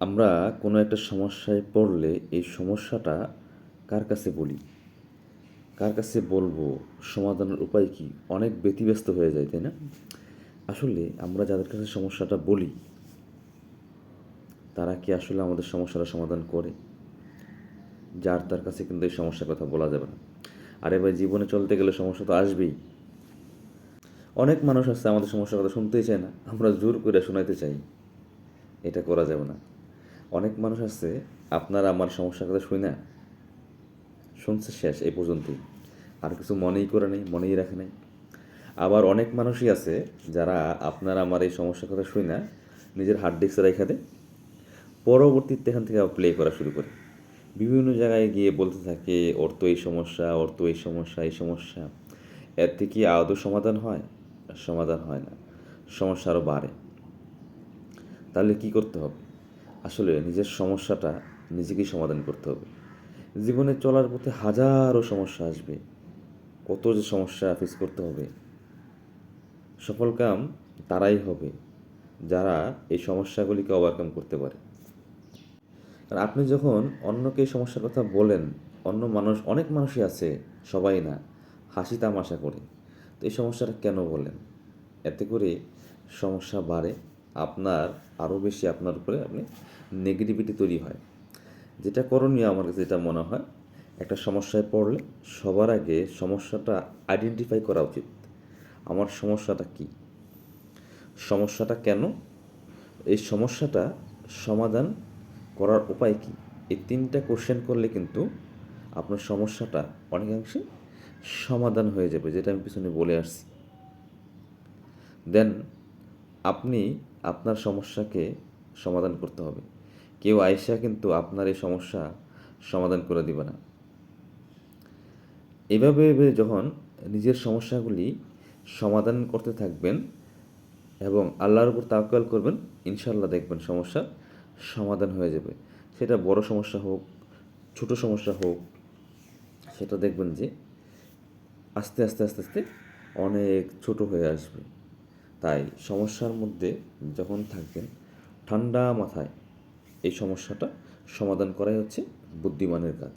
আমরা কোনো একটা সমস্যায় পড়লে এই সমস্যাটা কার কাছে বলি? কার কাছে বলব? সমাধানের উপায় কি? অনেক ব্যতিব্যস্ত হয়ে যায়, তাই না? আসলে আমরা যাদের কাছে সমস্যাটা বলি, তারা কি আসলে আমাদের সমস্যাটা সমাধান করে? যার তার কাছে কিন্তু এই সমস্যার কথা বলা যাবে না। আর এবার জীবনে চলতে গেলে সমস্যা তো আসবেই। অনেক মানুষ আছে আমাদের সমস্যার কথা শুনতেই চায় না। আমরা জোর করে শোনাইতে চাই। এটা করা যাবে না। অনেক মানুষ আছে, আপনার আমার সমস্যার কথা শুই না। শুনছে শেষ, এই পর্যন্তই। আর কিছু মনেই করে নেই, মনেই রাখে নাই। আবার অনেক মানুষই আছে যারা আপনার আমার এই সমস্যার কথা শুই না, নিজের হার্ড ডিস্কে রেখে দেয়। পরবর্তীতে এখান থেকে প্লে করা শুরু করে। বিভিন্ন জায়গায় গিয়ে বলতে থাকে, ওর তো এই সমস্যা, ওর তো এই সমস্যা এই সমস্যা। এর থেকে আদৌ সমাধান হয়? সমাধান হয় না। সমস্যা আরও বাড়ে। তাহলে কি করতে হবে? আসলে নিজের সমস্যাটা নিজেকেই সমাধান করতে হবে। জীবনে চলার পথে হাজারো সমস্যা আসবে। কত যে সমস্যা ফেস করতে হবে। সফল কাম তারাই হবে যারা এই সমস্যাগুলিকে ওভারকাম করতে পারে। কারণ আপনি যখন অন্যকে এই সমস্যার কথা বলেন, অন্য মানুষ, অনেক মানুষই আছে, সবাই না, হাসি তামাশা করে। তো এই সমস্যাটা কেন বলেন? এতে করে সমস্যা বাড়ে। আপনার, আরও বেশি আপনার উপরে আপনি নেগেটিভিটি তৈরি হয়। যেটা করণীয় আমার কাছে যেটা মনে হয়, একটা সমস্যায় পড়লে সবার আগে সমস্যাটা আইডেন্টিফাই করা উচিত। আমার সমস্যাটা কি? সমস্যাটা কেন? এই সমস্যাটা সমাধান করার উপায় কি? এই তিনটা কোশ্চেন করলে কিন্তু আপনার সমস্যাটা অনেকাংশে সমাধান হয়ে যাবে, যেটা আমি পিছনে বলে আসছি। দেন আপনি আপনার সমস্যাকে সমাধান করতে হবে। কেউ আয়সা কিন্তু আপনার এই সমস্যা সমাধান করে দিবে না। এভাবে যখন নিজের সমস্যাগুলি সমাধান করতে থাকবেন এবং আল্লাহর উপর তাওয়াক্কাল করবেন ইনশাল্লাহ দেখবেন সমস্যা সমাধান হয়ে যাবে। সেটা বড় সমস্যা হোক, ছোট সমস্যা হোক, সেটা দেখবেন যে আস্তে আস্তে আস্তে আস্তে অনেক ছোট হয়ে আসবে। তাই সমস্যার মধ্যে যখন থাকবেন ঠান্ডা মাথায় এই সমস্যাটা সমাধান করাই হচ্ছে বুদ্ধিমানের কাজ।